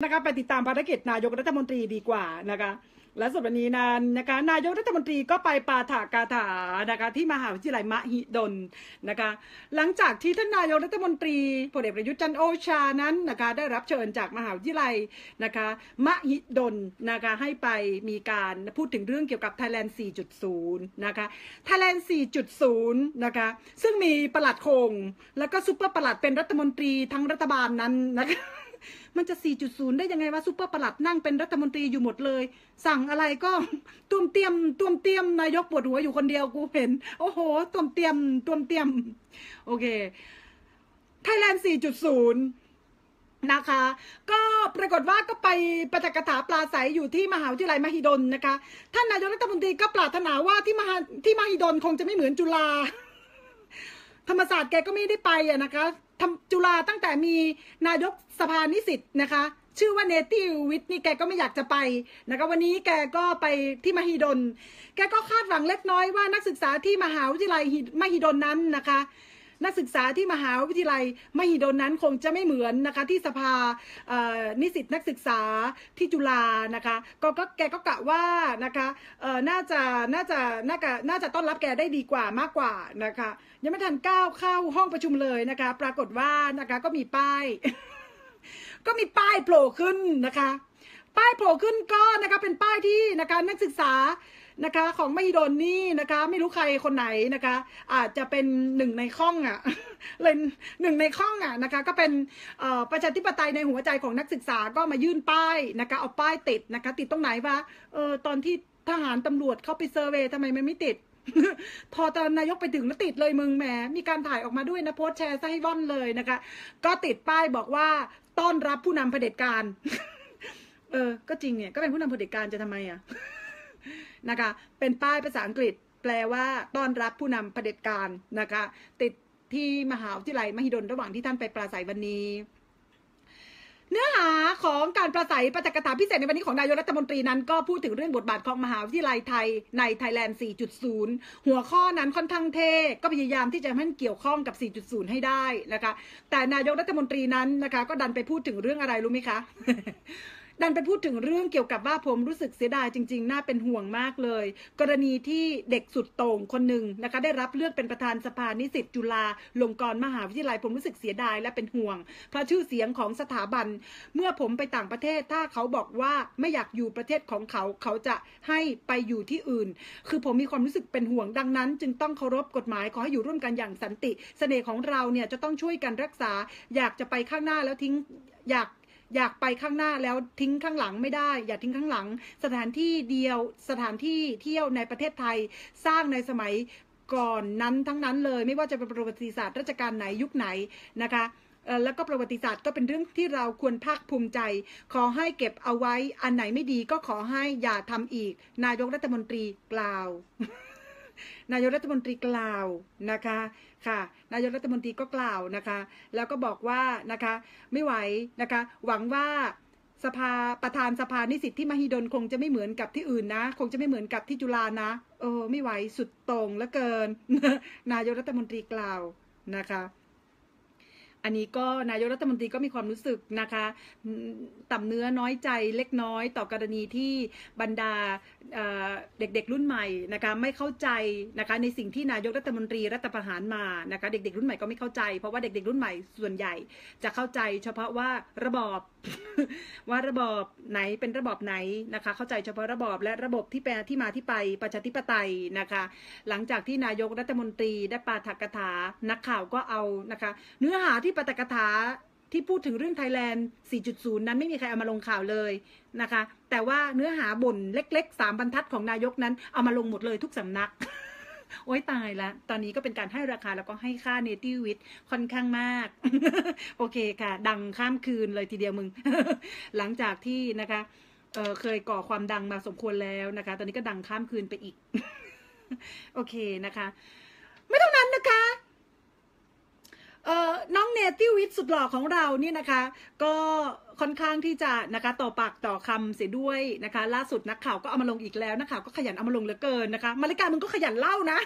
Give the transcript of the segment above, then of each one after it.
นะคะไปติดตามภารกิจนายกรัฐมนตรีดีกว่านะคะ และส่วนวันนี้นั้นนะคะ นายกรัฐมนตรีก็ไปปาถากาถานะคะที่มหาวิทยาลัยมหิดลนะคะ หลังจากที่ท่านนายกรัฐมนตรีพลเอกประยุทธ์จันโอชานั้นนะคะได้รับเชิญจากมหาวิทยาลัยนะคะมหิดลนะคะให้ไปมีการพูดถึงเรื่องเกี่ยวกับ Thailand 4.0 นะคะ Thailand 4.0 นะคะ ซึ่งมีประหลัดคง แล้วก็ซุปเปอร์ประหลัดเป็นรัฐมนตรีทั้งรัฐบาลนั้นนะคะ มันจะ 4.0 ได้ยังไงวะซุปเปอร์ประหลัดนั่งเป็นรัฐมนตรีอยู่หมดเลย สั่งอะไรก็ตุ้มเตียมตุ้มเตียมนายกปวดหัวอยู่คนเดียวกูเห็น โอ้โหตุ้มเตียมตุ้มเตียม โอเคไทยแลนด์ 4.0นะคะ ก็ปรากฏว่าก็ไปประจักษ์ถาปลาใสอยู่ที่มหาวิทยาลัยมหิดลนะคะ ท่านนายกรัฐมนตรีก็ปรารถนาว่าที่มหาที่มหิดลคงจะไม่เหมือนจุฬาธรรมศาสตร์แกก็ไม่ได้ไปอะนะคะ ทำจุฬาตั้งแต่มีนายกสภานิสิตนะคะ ชื่อว่าเนติวิทย์นี่แกก็ไม่อยากจะไปนะคะวันนี้แกก็ไปที่มหิดล แกก็คาดหวังเล็กน้อยว่านักศึกษาที่มหาวิทยาลัยมหิดลนั้นนะคะ นักศึกษาที่มหาวิทยาลัยมหิดลนั้นคงจะไม่เหมือนนะคะที่สภานิสิตนักศึกษาที่จุฬานะคะก็ก็แกก็กะว่านะคะน่าจะน่าจะน่าจะน่าจะต้อนรับแกได้ดีกว่ามากกว่านะคะยังไม่ทันก้าวเข้าห้องประชุมเลยนะคะปรากฏว่านะคะก็มีป้าย ก็มีป้ายโผล่ขึ้นนะคะ ป้ายโผล่ขึ้นก็นะคะเป็นป้ายที่นะคะนักศึกษานะคะ ของไมหิดลนี่นะคะ ไม่รู้ใครคนไหนนะคะ อาจจะเป็นหนึ่งในข้องอะเลยหนึ่งในข้องอะนะคะ ก็เป็นประชาธิปไตยในหัวใจของนักศึกษาก็มายื่นป้ายนะคะ เอาป้ายติดนะคะ ติดตรงไหนวะเออตอนที่ทหารตำรวจเข้าไปเซอร์เวยทำไมมันไม่ติดพอตอนนายกไปถึงแล้วติดเลยมึงแหมมีการถ่ายออกมาด้วยนะโพสแชร์ซะให้ว่อนเลยนะคะ ก็ติดป้ายบอกว่าต้อนรับผู้นำเผด็จการ เออ ก็จริงเนี่ย ก็เป็นผู้นำเผด็จการจะทำไมอะ นะคะ เป็นป้ายภาษาอังกฤษ แปลว่าต้อนรับผู้นำเผด็จการนะคะ ติดที่มหาวิทยาลัยมหิดลระหว่างที่ท่านไปปราศัยวันนี้ เนื้อหาของการประสัยประจักษ์ถาพิเศษในวันนี้ของนายกรัฐมนตรีนั้น ก็พูดถึงเรื่องบทบาทของมหาวิทยาลัยไทยในไทยแลนด์ 4.0 หัวข้อนั้นค่อนข้างเท่ก็พยายามที่จะให้มันเกี่ยวข้องกับ 4.0 ให้ได้นะคะ แต่นายกรัฐมนตรีนั้นนะคะ ก็ดันไปพูดถึงเรื่องอะไรรู้ไหมคะ ดันไปพูดถึงเรื่องเกี่ยวกับว่าผมรู้สึกเสียดายจริง ๆ น่าเป็นห่วงมากเลย กรณีที่เด็กสุดโต่งคนหนึ่งนะคะ ได้รับเลือกเป็นประธานสภานิสิตจุฬาลงกรณ์มหาวิทยาลัย ผมรู้สึกเสียดายและเป็นห่วง เพราะชื่อเสียงของสถาบัน เมื่อผมไปต่างประเทศถ้าเขาบอกว่าไม่อยากอยู่ประเทศของเขาเขาจะให้ไปอยู่ที่อื่น คือผมมีความรู้สึกเป็นห่วงดังนั้น จึงต้องเคารพกฎหมายขอให้อยู่ร่วมกันอย่างสันติเสน่ห์ของเราเนี่ยจะต้องช่วยกันรักษา อยากจะไปข้างหน้าแล้วทิ้งอยาก อยากไปข้างหน้าแล้วทิ้งข้างหลังไม่ได้ อย่าทิ้งข้างหลัง สถานที่เดียวสถานที่เที่ยวในประเทศไทยสร้างในสมัยก่อนนั้นทั้งนั้นเลย ไม่ว่าจะเป็นประวัติศาสตร์ราชการไหนยุคไหนนะคะแล้วก็ประวัติศาสตร์ก็เป็นเรื่องที่เราควรภาคภูมิใจ ขอให้เก็บเอาไว้อันไหนไม่ดีก็ขอให้อย่าทำอีก นายกรัฐมนตรีกล่าว นายกรัฐมนตรีกล่าวนะคะค่ะนายกรัฐมนตรีก็กล่าวนะคะ แล้วก็บอกว่านะคะไม่ไหวนะคะ หวังว่าสภาประธานสภานิสิตที่มหิดลคงจะไม่เหมือนกับที่อื่นนะ คงจะไม่เหมือนกับที่จุฬานะเออไม่ไหวสุดตรงเหลือเกิน นายกรัฐมนตรีกล่าวนะคะ อันนี้ก็นายกรัฐมนตรีก็มีความรู้สึกนะคะต่ำเนื้อน้อยใจเล็กน้อยต่อกรณีที่บรรดาเด็กๆรุ่นใหม่นะคะไม่เข้าใจนะคะในสิ่งที่นายกรัฐมนตรีรัฐประหารมานะคะเด็กๆรุ่นใหม่ก็ไม่เข้าใจ เพราะว่าเด็กๆรุ่นใหม่ส่วนใหญ่จะเข้าใจเฉพาะว่าระบอบว่าระบอบไหนเป็นระบอบไหนนะคะเข้าใจเฉพาะระบอบและระบบที่แปลที่มาที่ไปประชาธิปไตยนะคะหลังจากที่นายกรัฐมนตรีได้ปาฐกถานักข่าวก็เอานะคะเนื้อหาที่ปาฐกถาที่พูดถึงเรื่องไทยแลนด์ 4.0 นั้นไม่มีใครเอามาลงข่าวเลยนะคะ แต่ว่าเนื้อหาบ่นเล็กๆ 3 บรรทัดของนายกนั้นเอามาลงหมดเลยทุกสำนัก โอ้ยตายล้วตอนนี้ก็เป็นการให้ราคาแล้วก็ให้ค่าเนติวิทค่อนข้างมาก โอเคค่ะ ดังข้ามคืนเลยทีเดียวมึง หลังจากที่นะคะเเคยก่อความดังมาสมควรแล้วนะคะ ตอนนี้ก็ดังข้ามคืนไปอีก โอเคนะคะ ไม่เท่านั้นนะคะ น้องเนติวิทย์สุดหล่อของเรานี่นะคะ ก็ค่อนข้างที่จะนะคะต่อปากต่อคำเสียด้วยนะคะ ล่าสุดนักข่าวก็เอามาลงอีกแล้วนักข่าวก็ขยันเอามาลงเหลือเกินนะคะมาริกามึงก็ขยันเล่านะ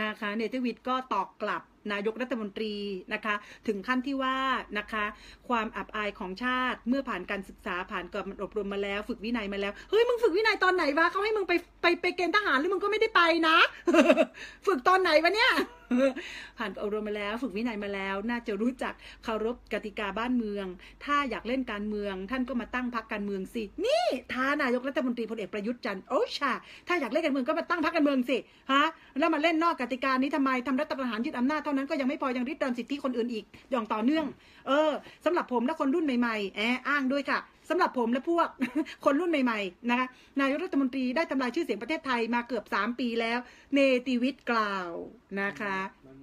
นะคะ เนติวิทย์ก็ตอบกลับ นายกรัฐมนตรีนะคะ ถึงขั้นที่ว่านะคะ ความอับอายของชาติเมื่อผ่านการศึกษาผ่านการอบรมมาแล้ว ฝึกวินัยมาแล้วเฮ้ยมึงฝึกวินัยตอนไหนวะเขาให้มึงไปไปไปเกณฑ์ทหารหรือมึงก็ไม่ได้ไปนะ ฝึกตอนไหนวะเนี่ยผ่านอบรมมาแล้วฝึกวินัยมาแล้ว น่าจะรู้จักเคารพกติกาบ้านเมือง ถ้าอยากเล่นการเมือง ท่านก็มาตั้งพรรคการเมืองสิ นี่ท้านายกรัฐมนตรีพลเอกประยุทธ์จันทร์โอชา ถ้าอยากเล่นการเมืองก็มาตั้งพรรคการเมืองสิฮะแล้วมาเล่นนอกกติกานี้ทำไมทำรัฐประหารยึดอำนาจเท่านั้นก็ยังไม่พอยังริดรอนสิทธิคนอื่นอีกอย่างต่อเนื่อง เออสำหรับผมและคนรุ่นใหม่ๆแอบอ้างด้วยค่ะสำหรับผมและพวกคนรุ่นใหม่ๆนะคะนายกรัฐมนตรีได้ทำลายชื่อเสียงประเทศไทยมาเกือบสามปีแล้ว เนติวิทย์กล่าวนะคะมัน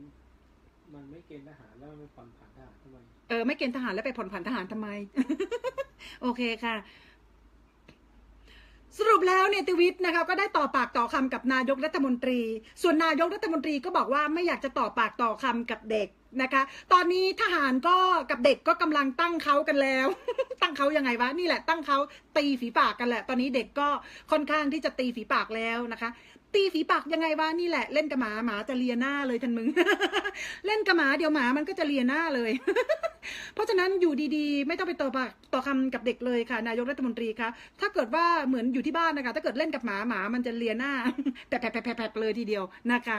มันไม่เกณฑ์ทหารแล้วมันไม่ผ่อนผันทหารทำไมเออไม่เกณฑ์ทหารแล้วไปผ่อนผันทหารทำไม โอเคค่ะ สรุปแล้วเนี่ยติวิทย์นะคะก็ได้ต่อปากต่อคำกับนายกรัฐมนตรี ส่วนนายกรัฐมนตรีก็บอกว่าไม่อยากจะต่อปากต่อคำกับเด็กนะคะ ตอนนี้ทหารก็กับเด็กก็กำลังตั้งเขากันแล้ว ตั้งเขายังไงวะนี่แหละ ตั้งเขาตีฝีปากกันแหละ ตอนนี้เด็กก็ค่อนข้างที่จะตีฝีปากแล้วนะคะ ตีฝีปากยังไงวะนี่แหละเล่นกับหมาหมาจะเลียหน้าเลยทันมึง เล่นกับหมาเดี๋ยวหมามันก็จะเลียหน้าเลย เพราะฉะนั้นอยู่ดีๆ ไม่ต้องไปต่อปากต่อคำกับเด็กเลยค่ะ นายกรัฐมนตรีคะถ้าเกิดว่าเหมือนอยู่ที่บ้านนะคะ ถ้าเกิดเล่นกับหมาหมามันจะเลียหน้าแผลบแผลบแผลบแผลบเลยทีเดียวนะคะ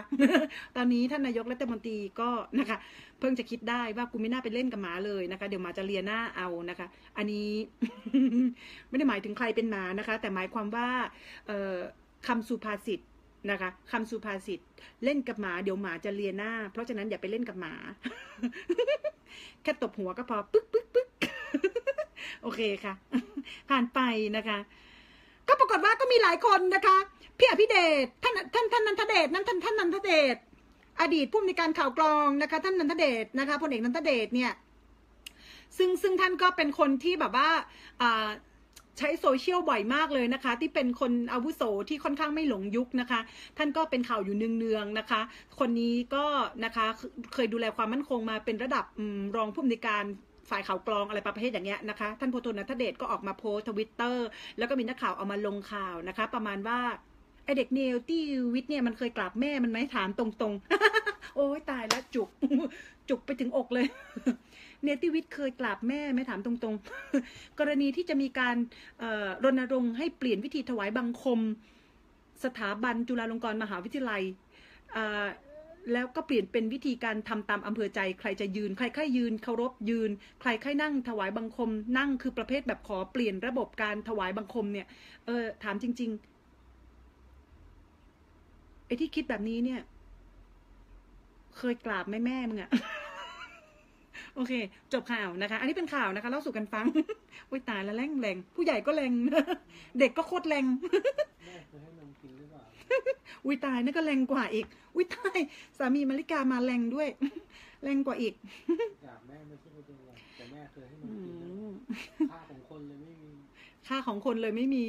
ตอนนี้ท่านนายกรัฐมนตรีก็นะคะ เพิ่งจะคิดได้ว่ากูไม่น่าไปเล่นกับหมาเลยนะคะ เดี๋ยวหมาจะเลียหน้าเอานะคะ อันนี้ไม่ได้หมายถึงใครเป็นหมานะคะ แต่หมายความว่าคำสุภาษิต นะคะคำสุภาษิตเล่นกับหมาเดี๋ยวหมาจะเลียหน้า เพราะฉะนั้นอย่าไปเล่นกับหมา แค่ตบหัวก็พอปึ๊กปึ๊กปึ๊กโอเคค่ะ ผ่านไปนะคะ ก็ปรากฏว่าก็มีหลายคนนะคะพี่อภิเดชท่านท่านท่านนันทเดชนั่นท่านท่านนันทเดชอดีตผู้อำนวยการข่าวกรองนะคะ ท่านนันทเดชนะคะพลเอกนันทเดชเนี่ย ซึ่งซึ่งท่านก็เป็นคนที่แบบว่าอ่า ใช้โซเชียลบ่อยมากเลยนะคะ ที่เป็นคนอาวุโสที่ค่อนข้างไม่หลงยุคนะคะ ท่านก็เป็นข่าวอยู่เนืองๆนะคะ คนนี้ก็นะคะเคยดูแลความมั่นคงมาเป็นระดับอรองผู้อำนวยการฝ่ายข่าวกรองอะไรประเภทอย่างเงี้ยนะคะ ท่านโพลนัทเดชก็ออกมาโพสทวิตเตอร์แล้วก็มีนักข่าวเอามาลงข่าวนะคะ ประมาณว่าไอเด็กเนลตี้วิทเนี่ยมันเคยกราบแม่มันไหมถามตรงๆ โอ้ยตายแล้วจุก จุกไปถึงอกเลย เนติวิทย์เคยกราบแม่ไหม่ถามตรงๆ กรณีที่จะมีการรณรงค์ให้เปลี่ยนวิธีถวายบังคม สถาบันจุฬาลงกรณ์มหาวิทยาลัย แล้วก็เปลี่ยนเป็นวิธีการทำตามอำเภอใจ ใครจะยืน ใครใครยืนเคารพยืน ใครใครนั่งถวายบังคม นั่งคือประเภทแบบขอเปลี่ยนระบบการถวายบังคมเนี่ยเออถามจริง ๆไอ้ที่คิดแบบนี้เนี่ย เคยกราบไหมแม่มึงอะ โอเค จบข่าวนะคะ อันนี้เป็นข่าวนะคะเล่าสู่กันฟังอุ้ยตายแล้วแรงแรงผู้ใหญ่ก็แรงเด็กก็โคตรแรงแม่เคยให้นมกินหรือเปล่าอุ้ยตายนั่นก็แรงกว่าอีกอุ้ยตายสามีมาริกามาแรงด้วย แรงกว่าอีกอยากแม่ไม่ใช่ไม่เป็นไรแต่แม่เคยให้นอืมกินนะมค่าของคนเลยไม่มีค่าของคนเลยไม่มี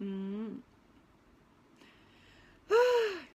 อืม